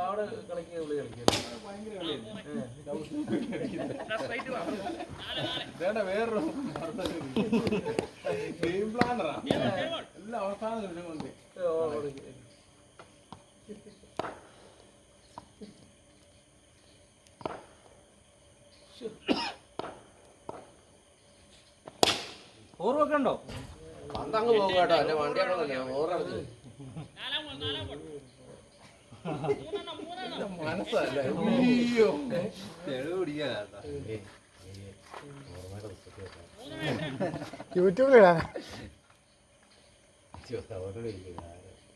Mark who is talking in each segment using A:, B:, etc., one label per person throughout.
A: അവിടെ കളിക്കുക
B: വേണ്ട വേറൊരു ഗെയിം പ്ലാനറാ എല്ലാം അവസാന നിമിഷം കൊണ്ട്.
A: ഓർമ്മൊക്കെ ഉണ്ടോ?
C: പന്തങ്ങ് പോകും കേട്ടോ. എന്റെ വണ്ടി ഓറടച്ച്
B: മനസ്സല്ല അയ്യോ
D: യൂട്യൂബിലിടാ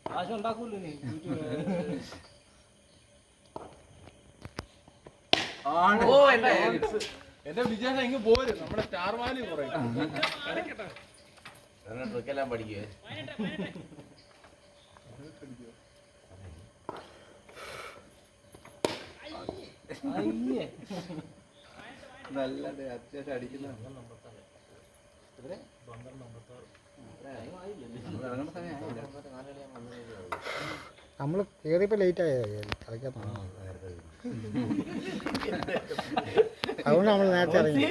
A: കാശ് ഉണ്ടാക്കൂല്ലോ നീ?
C: ഓ എന്റെ
B: എന്റെ വിജയൻ ഇങ്ങ് പോരും. നമ്മുടെ സ്റ്റാർ വാലി കുറയും
C: ട്രിക്കെല്ലാം പഠിക്കുവേ
E: നല്ലത്. അത്യാവശ്യം അടിക്കുന്ന
D: നമ്മൾ കയറിയപ്പോൾ ലേറ്റ് ആയ. കളിക്കാൻ അതുകൊണ്ട് നമ്മൾ നേരത്തെ ഇറങ്ങി.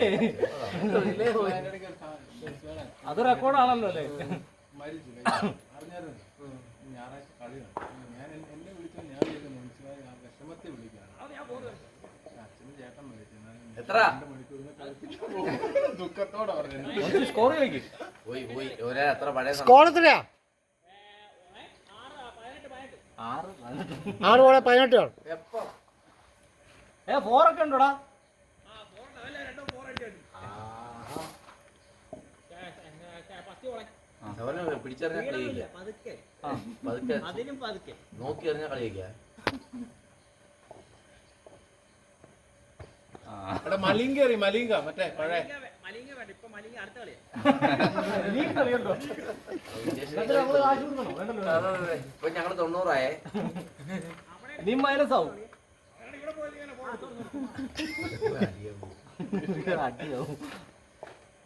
A: അത് റെക്കോർഡാണല്ലോ അല്ലേ?
B: മരിച്ചു. അറിഞ്ഞായിരുന്നു. ഞായറാഴ്ച കളിയാണ്. ഞാൻ എന്നെ വിളിച്ചത് ഞാൻ വിളിക്കുന്നു മുനിസിപ്പാലി ആ
C: എത്ര?
A: സ്കോർ
D: എത്രയാ?
A: ആറ് പതിനെട്ട്. ഏ ഫോറൊക്കെ ഉണ്ടോടാ?
C: പിടിച്ചറിഞ്ഞ കളിയില്ല നോക്കി അറിഞ്ഞ കളിയൊക്കെ
B: മലിംഗ എറി മലിംഗ മറ്റേ പഴയ
F: മലിംഗ വേണ്ട ഇപ്പൊ മലിംഗ അടുത്ത കളിയാ
C: ഇപ്പൊ ഞങ്ങൾ തൊണ്ണൂറായേ
A: നീ മൈനസ് ആവും.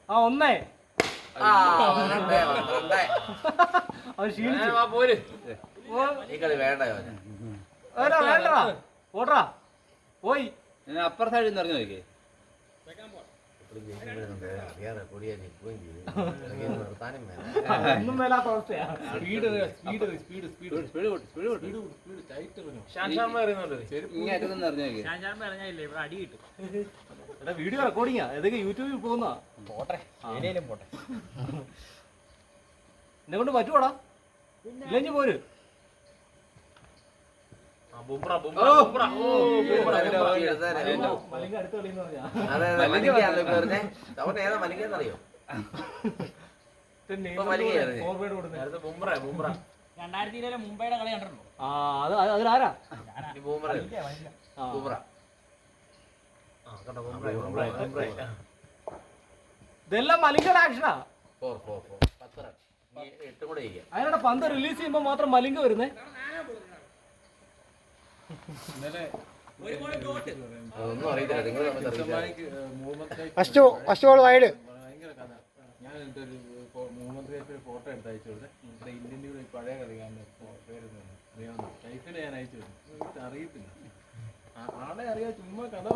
A: ആ ഒന്നേ
C: പോര് ഈ കളി വേണ്ട അവന്
A: വേണ്ട, ഓട്ടറാ
E: അപ്പുറ സൈഡിൽ നിന്ന് ഇറങ്ങി നോക്കിയേ.
F: ഞാൻ
A: വീഡിയോ റെക്കോർഡിങ്ങാ ഏതൊക്കെ യൂട്യൂബിൽ പോകുന്ന
F: പോട്ടെ. പോട്ടെ.
A: എന്നെ കൊണ്ട് പറ്റുവാടാ? ഇല്ലെങ്കിൽ പോര്. മലിംഗ അടുത്ത ഓ. പറഞ്ഞാ
C: അതെ അതെ പറഞ്ഞേ. അവൻ ഏതാ
F: രണ്ടായിരത്തി ഇരുപതിലെ മുംബൈയുടെ കളി കണ്ടിട്ടുണ്ടോ?
A: അതിലാരാ
C: ബൂമറ. ബൂമറ
A: ഇതെല്ലാം ആക്ഷനാ അതിനോട് പന്ത് റിലീസ് ചെയ്യുമ്പോ മാത്രം മലിംഗ വരുന്നേ.
B: ഇന്നലെ
F: ഒരു ബോൾ ഡോട്ട്
C: അതൊന്നും അറിയത്തില്ല നിങ്ങൾ
D: ഫസ്റ്റ് ഫസ്റ്റ് ബോൾ വൈഡ്
B: ഞാൻ ഒരു മുഹമ്മദ് ഫോട്ടോ എടുത്ത് അയച്ചു കൊടുത്തേ ഇവിടെ ഇന്ത്യന്റെ കൂടെ പഴയ കളിക്കാരന്റെ പേര് അറിയാവുന്ന കൈഫിനെ ഞാൻ അയച്ചു കൊടുത്തു അറിയത്തില്ല ആളെ അറിയാം ചുമ്മാ കഥ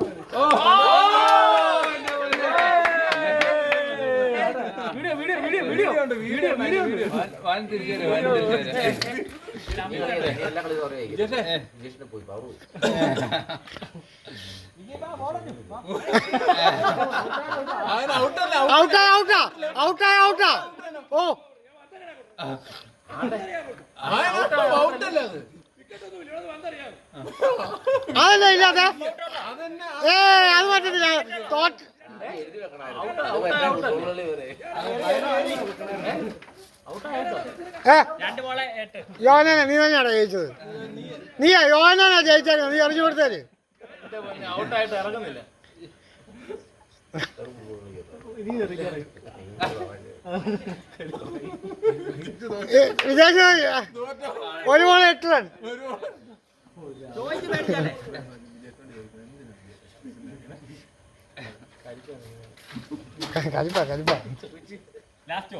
A: video video video video video video video
E: van തിരിച്ചു വരും വാൻ
D: ഔട്ടാ ഔട്ടാ. ഔട്ടാ ഔട്ടാ. ഓ അതല്ല ഇല്ലാതെ ഏ? അത് പറ്റത്തില്ല തോറ്റ് യോഹനാനാ നീ തന്നെയാണോ ജയിച്ചത്? നീയാ യോനാനാ ജയിച്ചാൽ നീ എറിഞ്ഞു കൊടുത്തേര്. വിദേശ ഒരു ബോൾ എട്ട് റൺ. കരിപ്പാ കരിപ്പാ.
F: ലാസ്റ്റോ